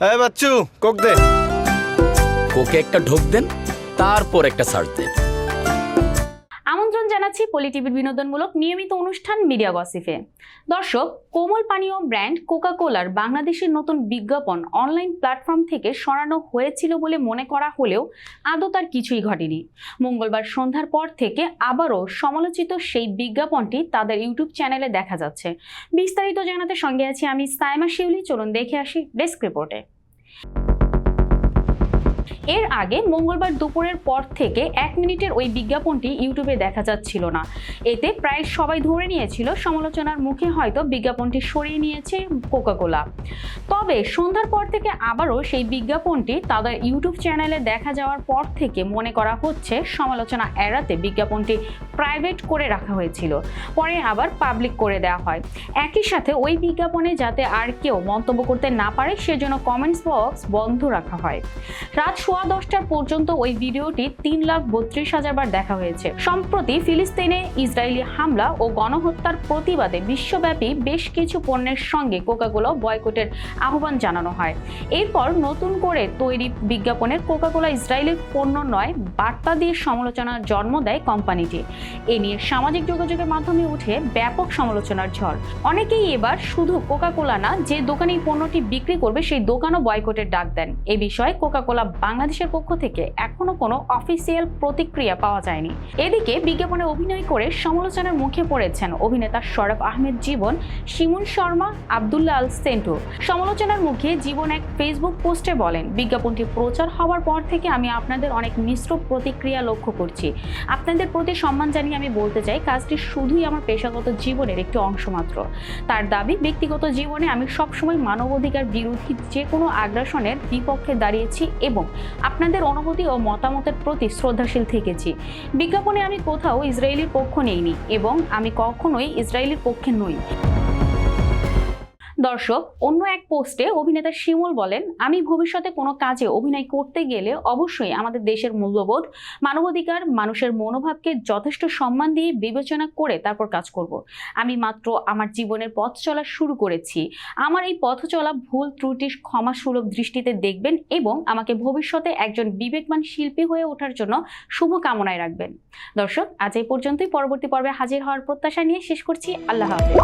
হ্যাঁ বাচ্চু কোক দে। কোকে একটা ঢোক দেন তারপর একটা সার্চ দেন। আমন্ত্রণ জানাচ্ছি পলি টিভির বিনোদনমূলক নিয়মিত অনুষ্ঠান মিডিয়া গসিফে দর্শক, কোমল পানীয় ব্র্যান্ড কোকা কোলার বাংলাদেশের নতুন বিজ্ঞাপন অনলাইন প্ল্যাটফর্ম থেকে সরানো হয়েছিল বলে মনে করা হলেও আদৌ তার কিছুই ঘটেনি। মঙ্গলবার সন্ধ্যার পর থেকে আবারও সমালোচিত সেই বিজ্ঞাপনটি তাদের ইউটিউব চ্যানেলে দেখা যাচ্ছে। বিস্তারিত জানাতে সঙ্গে আছি আমি সাইমা শিউলি, চলুন দেখে আসি ডেস্ক রিপোর্টে। এর আগে মঙ্গলবার দুপুরের পর থেকে এক মিনিটের ওই বিজ্ঞাপনটি ইউটিউবে দেখা যাচ্ছিল না। এতে প্রায় সবাই ধরে নিয়েছিল, সমালোচনার মুখে হয়তো বিজ্ঞাপনটি সরিয়ে নিয়েছে কোকাকোলা। তবে সন্ধ্যার পর থেকে আবারও সেই বিজ্ঞাপনটি তাদের ইউটিউব চ্যানেলে দেখা যাওয়ার পর থেকে মনে করা হচ্ছে, সমালোচনা এড়াতে বিজ্ঞাপনটি প্রাইভেট করে রাখা হয়েছিল, পরে আবার পাবলিক করে দেওয়া হয়। একই সাথে ওই বিজ্ঞাপনে যাতে আর কেউ মন্তব্য করতে না পারে, সেজন্য কমেন্টস বক্স বন্ধ রাখা হয়। রাত সোয়া দশটার পর্যন্ত ওই ভিডিওটি তিন লাখ বত্রিশ হাজার বার দেখা হয়েছে। সম্প্রতি ফিলিস্তিনে ইসরায়েলি হামলা ও গণহত্যার প্রতিবাদে বিশ্বব্যাপী বেশ কিছু পণ্যের সঙ্গে কোকাকোলা বয়কটের আহ্বান জানানো হয়। এরপর নতুন করে তৈরি বিজ্ঞাপনের কোকাকোলা ইসরায়েলের পণ্য নয়, বার্তা দিয়ে সমালোচনার জন্ম দেয় কোম্পানিটি। এ নিয়ে সামাজিক যোগাযোগের মাধ্যমে উঠে ব্যাপক সমালোচনার ঝড়। অনেকেই এবার শুধু কোকাকোলা না, যে দোকানে পণ্যটি বিক্রি করবে, সেই দোকানও বয়কটের ডাক দেন। এ বিষয়ে কোকাকোলা বাংলাদেশের পক্ষ থেকে এখনও কোনো অফিসিয়াল প্রতিক্রিয়া পাওয়া যায়নি। এদিকে বিজ্ঞাপনে অভিনয় করে সমালোচনার মুখে পড়েছেন অভিনেতা শরফ আহমেদ, জীবন শিমুন শর্মা, আবদুল্লাহ আল সেন্টু। সমালোচনার মুখে জীবন এক ফেসবুক পোস্টে বলেন, বিজ্ঞাপনটি প্রচার হওয়ার পর থেকে আমি আপনাদের অনেক মিশ্র প্রতিক্রিয়া লক্ষ্য করছি। আপনাদের প্রতি সম্মান জানিয়ে আমি বলতে চাই, কাজটি শুধুই আমার পেশাগত জীবনের একটি অংশ মাত্র। তার দাবি, ব্যক্তিগত জীবনে আমি সবসময় মানবাধিকার বিরোধী যে কোনো আগ্রাসনের বিপক্ষে দাঁড়িয়েছি এবং আপনাদের অনুভূতি ও মতামতের প্রতি শ্রদ্ধাশীল থেকেছি। বিজ্ঞাপনে আমি কোথাও ইসরায়েলির পক্ষ নেইনি এবং আমি কখনোই ইসরায়েলির পক্ষে নই। দর্শক, অন্য এক পোস্টে অভিনেতা শিমুল বলেন, আমি ভবিষ্যতে কোনো কাজে অভিনয় করতে গেলে অবশ্যই আমাদের দেশের মূল্যবোধ, মানবাধিকার, মানুষের মনোভাবকে যথেষ্ট সম্মান দিয়ে বিবেচনা করে তারপর কাজ করব। আমি মাত্র আমার জীবনের পথ চলা শুরু করেছি। আমার এই পথ চলা ভুল ত্রুটি ক্ষমাসুলভ দৃষ্টিতে দেখবেন এবং আমাকে ভবিষ্যতে একজন বিবেকবান শিল্পী হয়ে ওঠার জন্য শুভ কামনায় রাখবেন। দর্শক, আজ এই পর্যন্তই। পরবর্তী পর্বে হাজির হওয়ার প্রত্যাশা নিয়ে শেষ করছি। আল্লাহ হাফেজ।